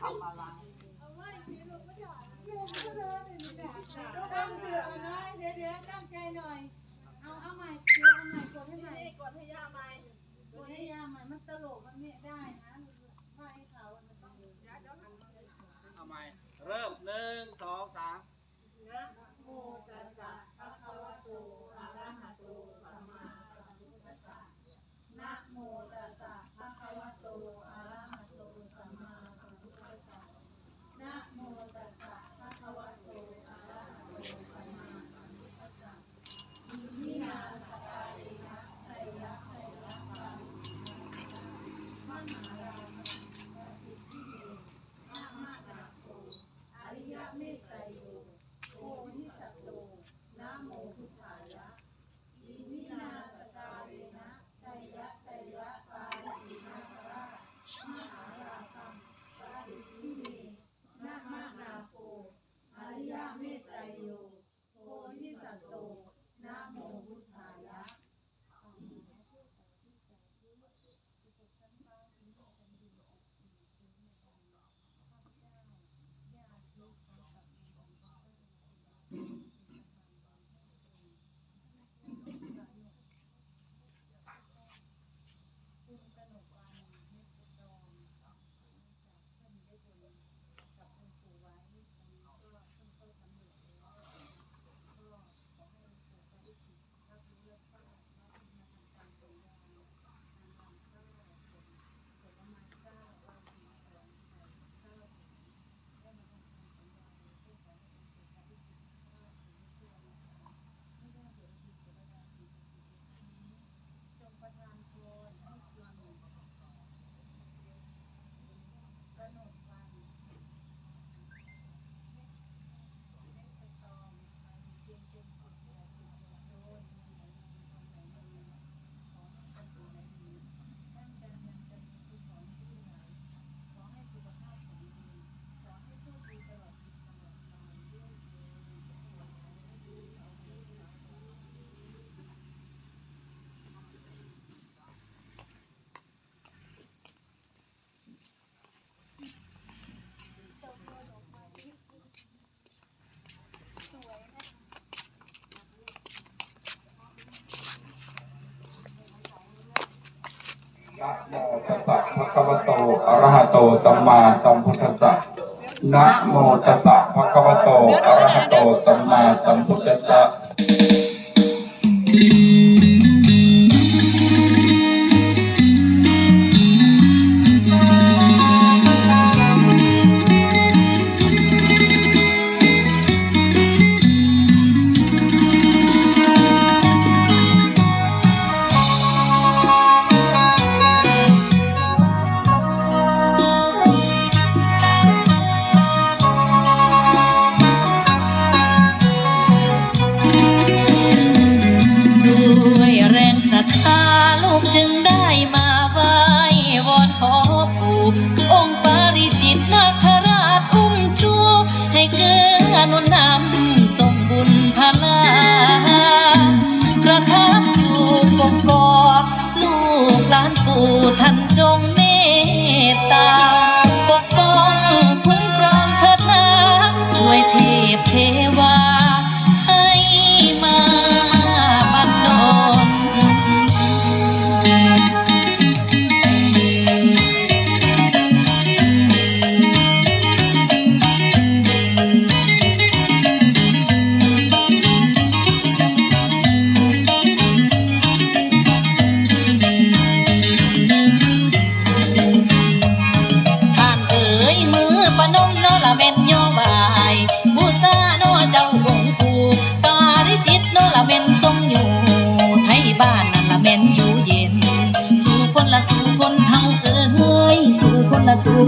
ทอะไรตั้งเสือเอาน้อยเดี๋ยเดี๋ยวตั้งใจหน่อย เอาเอาใหม่เอาใหม่กดให้ใหม่กดให้ย่าใหม่กดให้ย่าใหม่มันตลกมันเนี่ได้นะให้เขาเอาใหม่เริ่มหนึ่งสองสาม นะโมตัสสะภะคะวะโตอะระหะโตสัมมาสัมพุทธัสสะนะโมตัสสะภะคะวะโตอะระหะโตสัมมาสัมพุทธ ปู่ท่านจงเมตตา ปกป้องคุ้มครองพระนาด้วยเทพเทวา ให้มาบันดล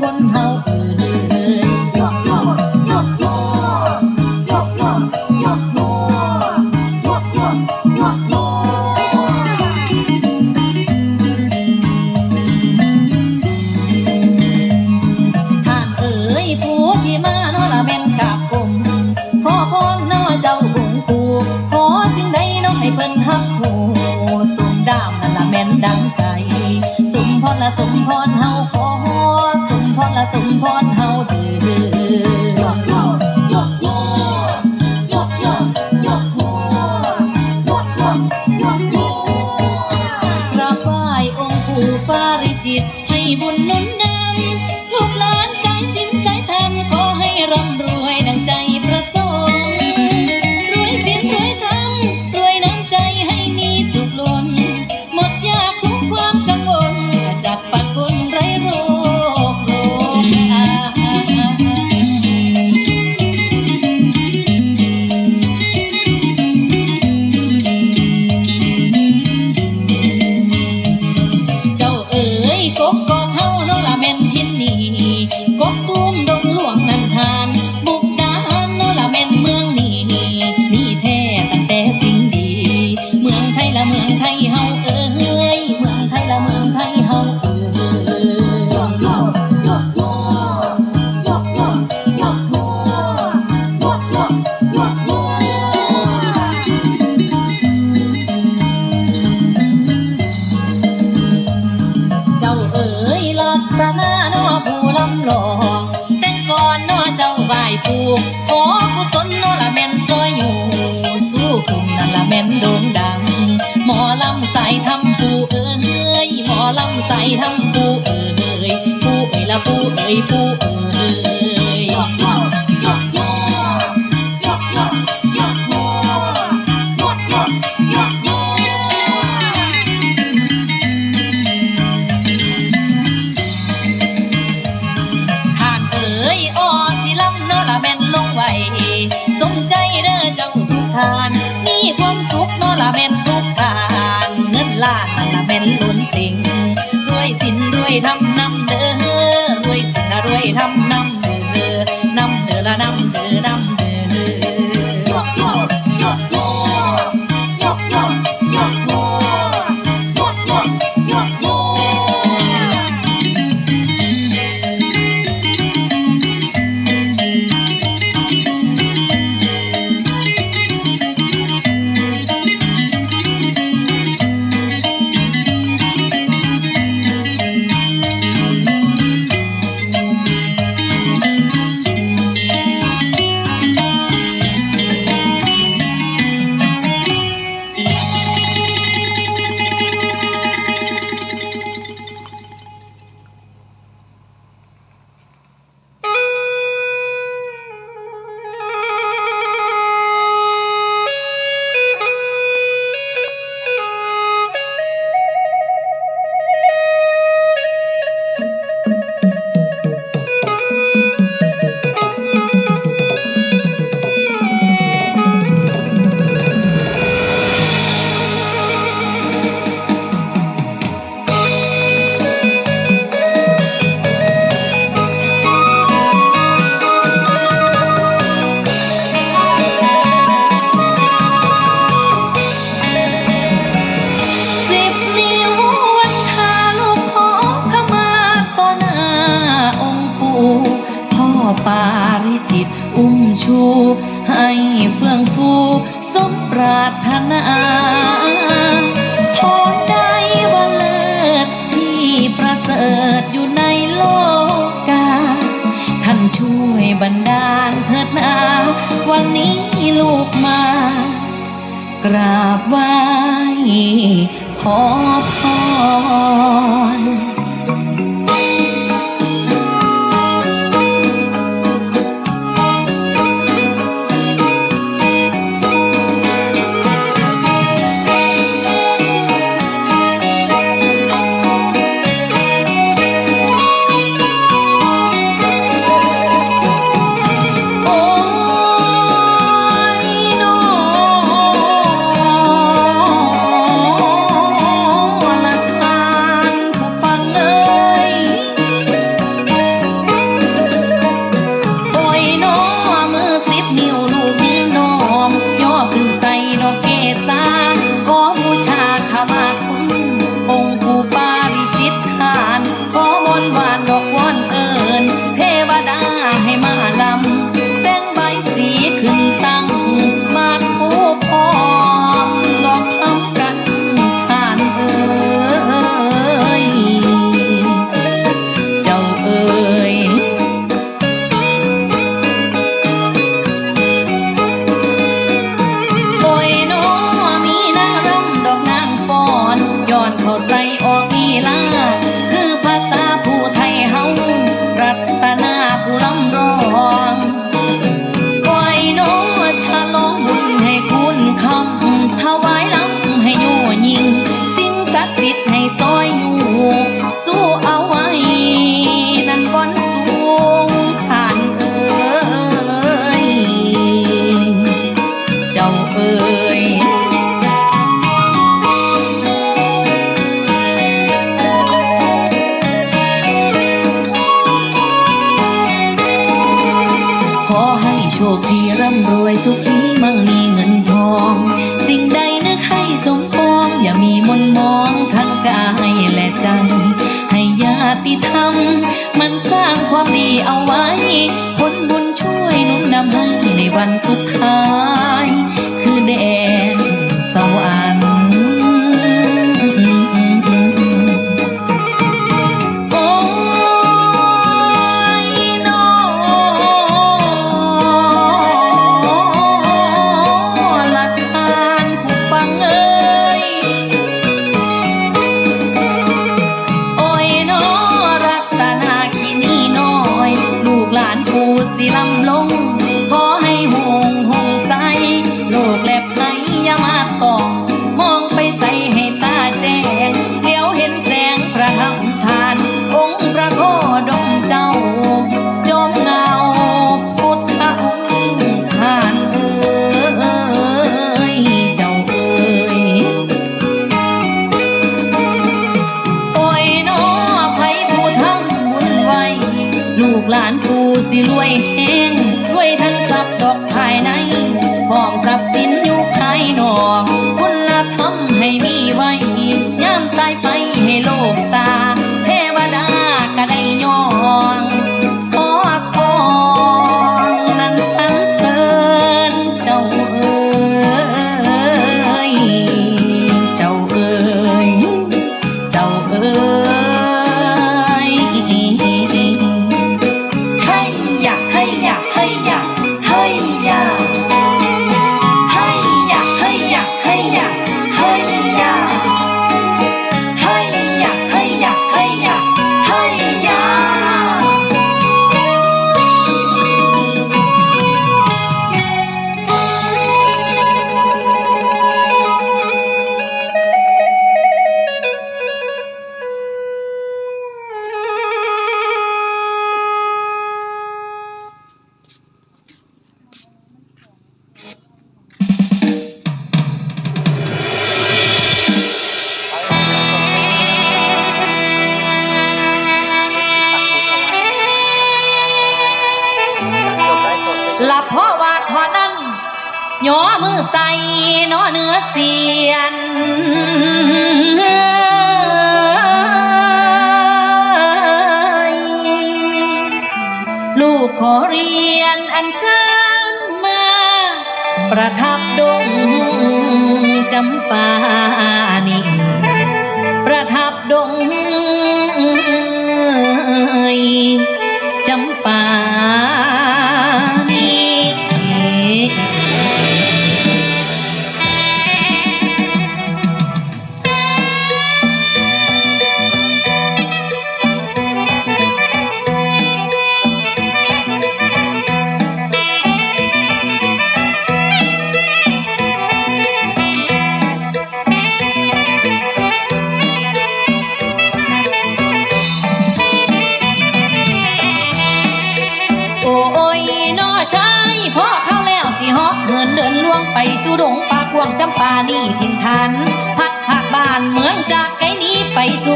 Vẫn ขอกุศลนนละแม่นซอยอยู่ สู้คุณนั่นละแม่นโด่งดัง หมอลำใส่ทำปูเอ้ยหมอลำใส่ทำปูเอ้ยปูเอ้ยละปูเอ้ยปูเอ้ยเอ้ย ความสุขนอละแม่นทุกการเงินล้านนอละแม่นล้นติงรวยสินรวยทำนำเด้อรวยสินรวยทำ รีเอาไว้ผลบุญช่วยหนุนนำให้ในวันสุดท้าย ลูกขอเรียนอันเชิญมา ประทับดงจำปานีประทับดง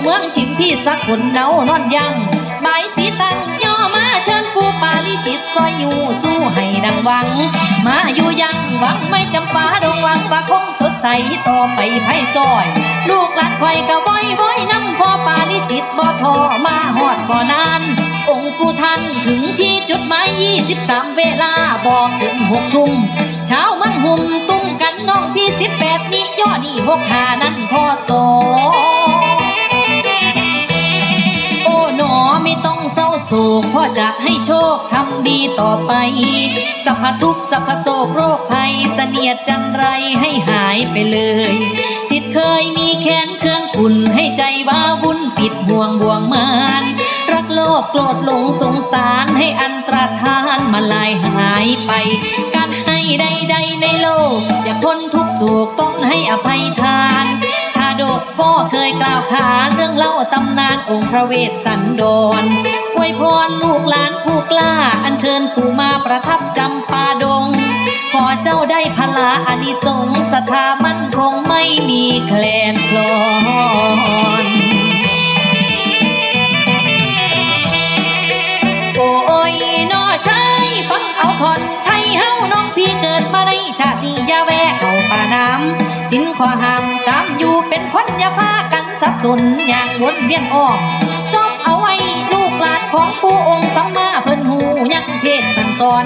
เมืองชิมพี่สักคนเนานอนยังบายสีตังย่อมาเชิญผู้ปาลิจิตซอยอยู่สู้ให้ดังหวัง มาอยู่ยังหวังไม่จำปาดงหวังปาคงสดใสต่อไปไพ่ซอย ลูกหลานคอยกะว้อยว้อยน้ำพ่อปาลิจิตบ่ทอมาหอดบ่นาน องค์ผู้ท่านถึงที่จุดหมาย23เวลาบอกถึงหกทุ่มเช้ามันหุ่มตุ้มกันน้องพี่18มีย่อนี่หกหานั้นพ่อสอ ต้องเศร้าโศกพ่อจะให้โชคทำดีต่อไปสัพพทุกสัพพโศกโรคภัยเสนียดจันไรให้หายไปเลย จิตเคยมีแค้นเครื่องขุนให้ใจว้าวุ่นปิดห่วงบ่วงมานรักโลภโกรธหลงสงสารให้อันตรธานมาลายหายไป การให้ใดๆในโลกอย่าพ้นทุกข์โศกต้องให้อภัยทาน ก็เคยกล่าวขานเรื่องเล่าตำนานองค์พระเวสสันดรอวยพรลูกหลานผู้กล้า อัญเชิญผู้มาประทับจำปาดง ขอเจ้าได้พลาอานิสงส์สถามั่นคงไม่มีแคลนคลอนโอ้ยนอชายฟังเอาทอนไทยนี้อย่าแวเข้าป่าน้ำสินขอห้ามตามอยู่ คนอย่าพากันสับสนอย่างวนเวียนอ้อมซอบเอาไว้ลูกหลานของผู้องค์สัมมาเพิ่นหูยังเทศสั่งสอน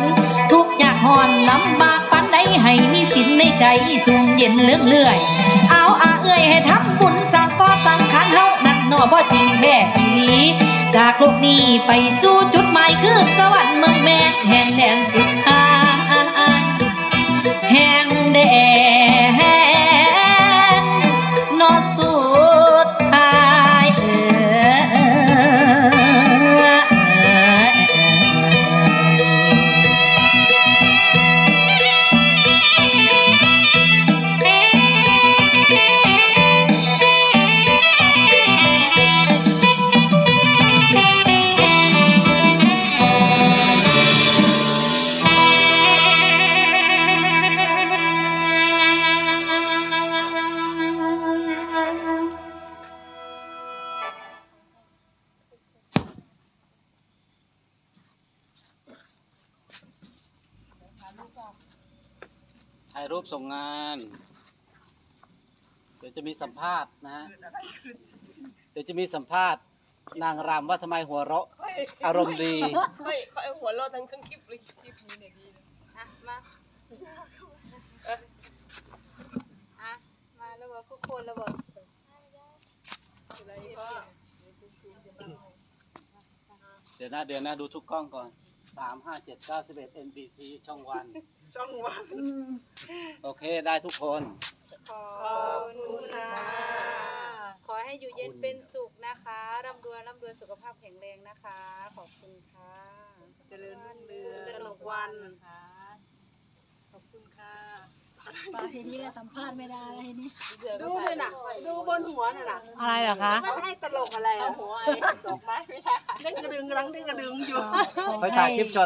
ทุกข์ยากหอนลำบากปานใดให้มีสินในใจสูงเย็นเลื่องเลื่อย เอาอาเอื้อยให้ทำบุญสร้างก่อสังขารเฮานั่นหนอบ่จริงแท้อีหลีจากโลกนี้ไปสู่จุดหมายคือสวรรค์เมืองแม่นแห่งแดนสุดท้าย รูปส่งงาน เดี๋ยวจะมีสัมภาษณ์นะฮะ เดี๋ยวจะมีสัมภาษณ์ นางรำว่าทำไมหัวเราะ อารมณ์ดี ค่อยค่อยหัวเราะทั้งทั้งคลิปเลยคลิปนี้เนี่ยดีนะอะมาอะมาแล้วบอกทุกคนแล้วบอกอะไรก็เดี๋ยวนะเดี๋ยวนะดูทุกกล้องก่อน สามห้าเจ็ดเก้าสิบเอ็ด NBC ช่องวัน ช่องวัน โอเคได้ทุกคน ขอบคุณค่ะ ขอให้อยู่เย็นเป็นสุขนะคะ ร่ำรวยร่ำรวยสุขภาพแข็งแรงนะคะ ขอบคุณค่ะ เจริญรุ่งเรืองตลกวันค่ะขอบคุณค่ะ ปาทีนี้ก็สัมภาษณ์ไม่ได้แล้วทีนี้ดูเลยน่ะ ดูบนหัวน่ะน่ะอะไรเหรอคะมันให้ตลกอะไรอะหัวไอ้ดอกไม้ไม่ใช่เล่นกระดึงกำลังเล่นกระดึงอยู่ ไปถ่ายคลิปช็อต